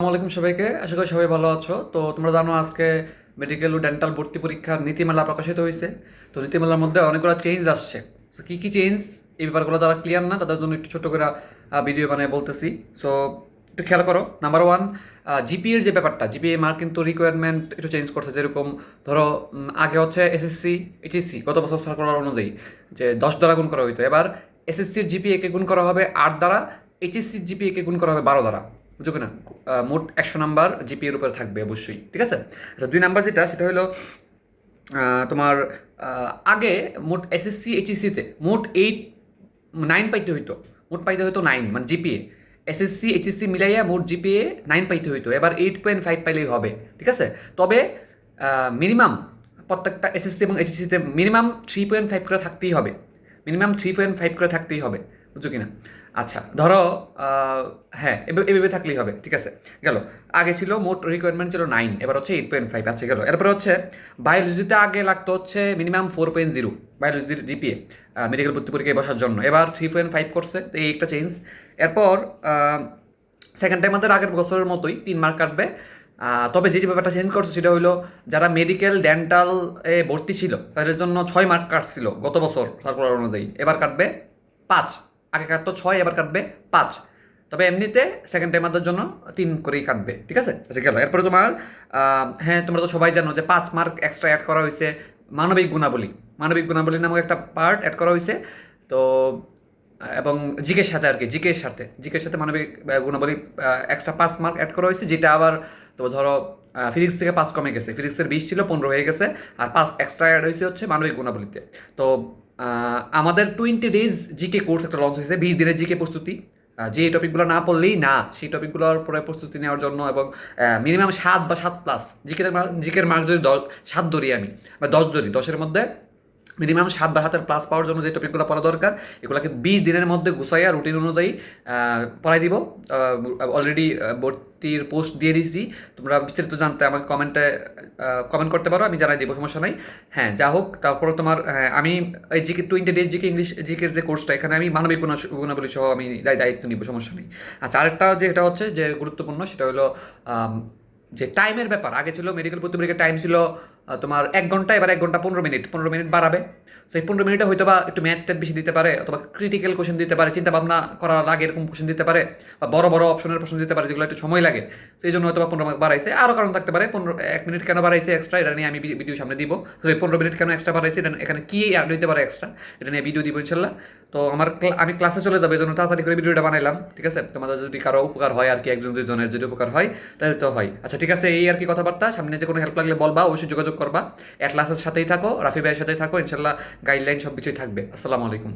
আসসালামু আলাইকুম সবাইকে। আশা করি সবাই ভালো আছো। তো তোমরা জানো আজকে মেডিকেল ও ডেন্টাল ভর্তি পরীক্ষার নীতিমালা প্রকাশিত হয়েছে। তো নীতিমালার মধ্যে অনেকগুলো চেঞ্জ আসছে। তো কী কী চেঞ্জ এই ব্যাপারগুলো যারা ক্লিয়ার না, তাদের জন্য একটু ছোট করে ভিডিও বানিয়ে বলতেছি। সো একটু খেয়াল করো। নাম্বার ওয়ান জিপিএর যে ব্যাপারটা জিপিএ মার্ক কিন্তু রিকোয়ারমেন্ট একটু চেঞ্জ করছে। যেরকম, ধরো আগে হচ্ছে এসএসসি এইচএসসি গত বছর সার্কুলার অনুযায়ী যে দশ দ্বারা গুণ করা হইতো। এবার এসএসসির জিপিএকে গুণ করা হবে আট দ্বারা এইচএসসির জিপিএকে গুণ করা হবে বারো দ্বারা। বুঝো আহ, মোট একশো নাম্বার জিপিএর উপরে থাকবে অবশ্যই ঠিক আছে? আচ্ছা দুই নাম্বার যেটা সেটা হলো তোমার আগে মোট এসএসসি এইচএসসিতে মোট এইট নাইন পাইতে হইতো। মোট পাইতে হইতো নাইন মানে জিপিএ। এসএসসি এইচএসসি মিলাইয়া মোট জিপিএ নাইন পাইতে হইতো। এবার এইট পয়েন্ট ফাইভ পাইলেই হবে ঠিক আছে? তবে মিনিমাম প্রত্যেকটা এসএসসি এবং এইচএসসিতে মিনিমাম থ্রি পয়েন্ট ফাইভ করে থাকতেই হবে। মিনিমাম থ্রি পয়েন্ট ফাইভ করে থাকতেই হবে। বুঝছ কিনা? আচ্ছা ধরো হ্যাঁ এভাবে থাকলেই হবে, ঠিক আছে? গেল। আগে ছিল মোট রিকোয়ারমেন্ট ছিল নাইন এবার হচ্ছে এইট পয়েন্ট ফাইভ আচ্ছা গেল। এরপরে হচ্ছে বায়োলজিতে আগে লাগতো হচ্ছে মিনিমাম ফোর পয়েন্ট জিরো বায়োলজির জিপিএ মেডিকেল ভর্তি পরীক্ষায় বসার জন্য। এবার থ্রি পয়েন্ট ফাইভ করছে, তো এই একটা চেঞ্জ এরপর সেকেন্ড টাইম আমাদের আগের বছরের মতোই তিন মার্ক কাটবে। তবে যে যে ব্যাপারটা চেঞ্জ করছে সেটা হলো যারা মেডিকেল ডেন্টাল এ ভর্তি ছিল, তাদের জন্য ছয় মার্ক কাটছিল গত বছর, সার্কুলার অনুযায়ী। এবার কাটবে পাঁচ। আগে কাটতো ছয়, এবার কাটবে পাঁচ। তবে এমনিতে সেকেন্ড টাইমারদের জন্য তিন করেই কাটবে, ঠিক আছে? আচ্ছা গেল। এরপরে তোমার হ্যাঁ তোমরা তো সবাই জানো যে পাঁচ মার্ক এক্সট্রা অ্যাড করা হয়েছে মানবিক গুণাবলী। মানবিক গুণাবলী নামক একটা পার্ট অ্যাড করা হয়েছে। তো, এবং জিকের সাথে আর কি, জিকের সাথে। জিকের সাথে মানবিক গুণাবলী এক্সট্রা পাঁচ মার্ক অ্যাড করা হয়েছে, যেটা আবার, তো ধরো ফিজিক্স থেকে পাঁচ কমে গেছে। ফিজিক্সের বিশ ছিল, পনেরো হয়ে গেছে, আর পাঁচ এক্সট্রা অ্যাড হয়েছে হচ্ছে মানবিক গুণাবলীতে। তো আমাদের টোয়েন্টি ডেজ জিকে কোর্স একটা লঞ্চ হয়েছে, বিশ দিনের জিকে প্রস্তুতি। যে টপিকগুলো না পড়লেই না, সেই টপিকগুলোর পরে প্রস্তুতি নেওয়ার জন্য এবং মিনিমাম সাত বা সাত প্লাস জিকের জিকের মার্ক যদি দশ সাত ধরি আমি, বা দশ ধরি দশের মধ্যে মিনিমাম সাত বা হাতের প্লাস পাওয়ার জন্য যে টপিকগুলো পড়া দরকার এগুলোকে বিশ দিনের মধ্যে গুছাইয়া রুটিন অনুযায়ী পড়াই দিব। অলরেডি ভর্তির পোস্ট দিয়ে দিয়েছি তোমরা বিস্তারিত জানতে আমাকে কমেন্টে কমেন্ট করতে পারো আমি জানাই দিব সমস্যা নাই। হ্যাঁ যা হোক তারপর তোমার হ্যাঁ, আমি এই GK twenty days GK English জিকের যে কোর্সটা এখানে আমি মানবিক গুণা- গুণাবলী সহ আমি দায়িত্ব নিব সমস্যা নেই। আচ্ছা আরেকটা যেটা হচ্ছে যে গুরুত্বপূর্ণ সেটা হলো যে টাইমের ব্যাপার আগে ছিল মেডিকেল ভর্তি টাইম ছিল তোমার এক ঘণ্টা, এবার এক ঘণ্টা পনেরো মিনিট পনেরো মিনিট বাড়াবে। তো এই পনেরো মিনিটে হয়তো বা একটু ম্যাথ ট্যাথ বেশি দিতে পারে, অথবা ক্রিটিক্যাল কোশ্চেন দিতে পারে চিন্তা ভাবনা করা লাগে এরকম কোশ্চেন দিতে পারে, বা বড় বড় অপশনের প্রশ্ন দিতে পারে, যেগুলো একটু সময় লাগে। সেই জন্য হয়তো বা পনেরো মার্ক বাড়াইছে। আরও কারণ থাকতে পারে, পনেরো, এক মিনিট কেন বাড়াইছে এক্সট্রা এটা নিয়ে আমি ভিডিও সামনে দিব। তো এই পনেরো মিনিট কেন এক্সট্রা বাড়াইছে, এটা এখানে কী অ্যাড হইতে পারে এক্সট্রা এটা নিয়ে ভিডিও দিব ইনশাল্লাহ। তো আমার আমি ক্লাসে চলে যাব, এই জন্য তাড়াতাড়ি করে ভিডিওটা বানাইলাম, ঠিক আছে? তোমাদের যদি কারও উপকার হয় আর কি, একজন দুজনের যদি উপকার হয়, তাহলে তো হয়। আচ্ছা ঠিক আছে, এই আর কি কথাবার্তা। সামনে যে কোনো হেল্প লাগলে বলবা, অবশ্যই যোগাযোগ করবা। অ্যাটলাসের সাথেই থাকো, রাফি ভাইয়ের সাথেই থাকো ইনশাল্লাহ গাইডলাইন সব কিছুই থাকবে। আসসালামু আলাইকুম।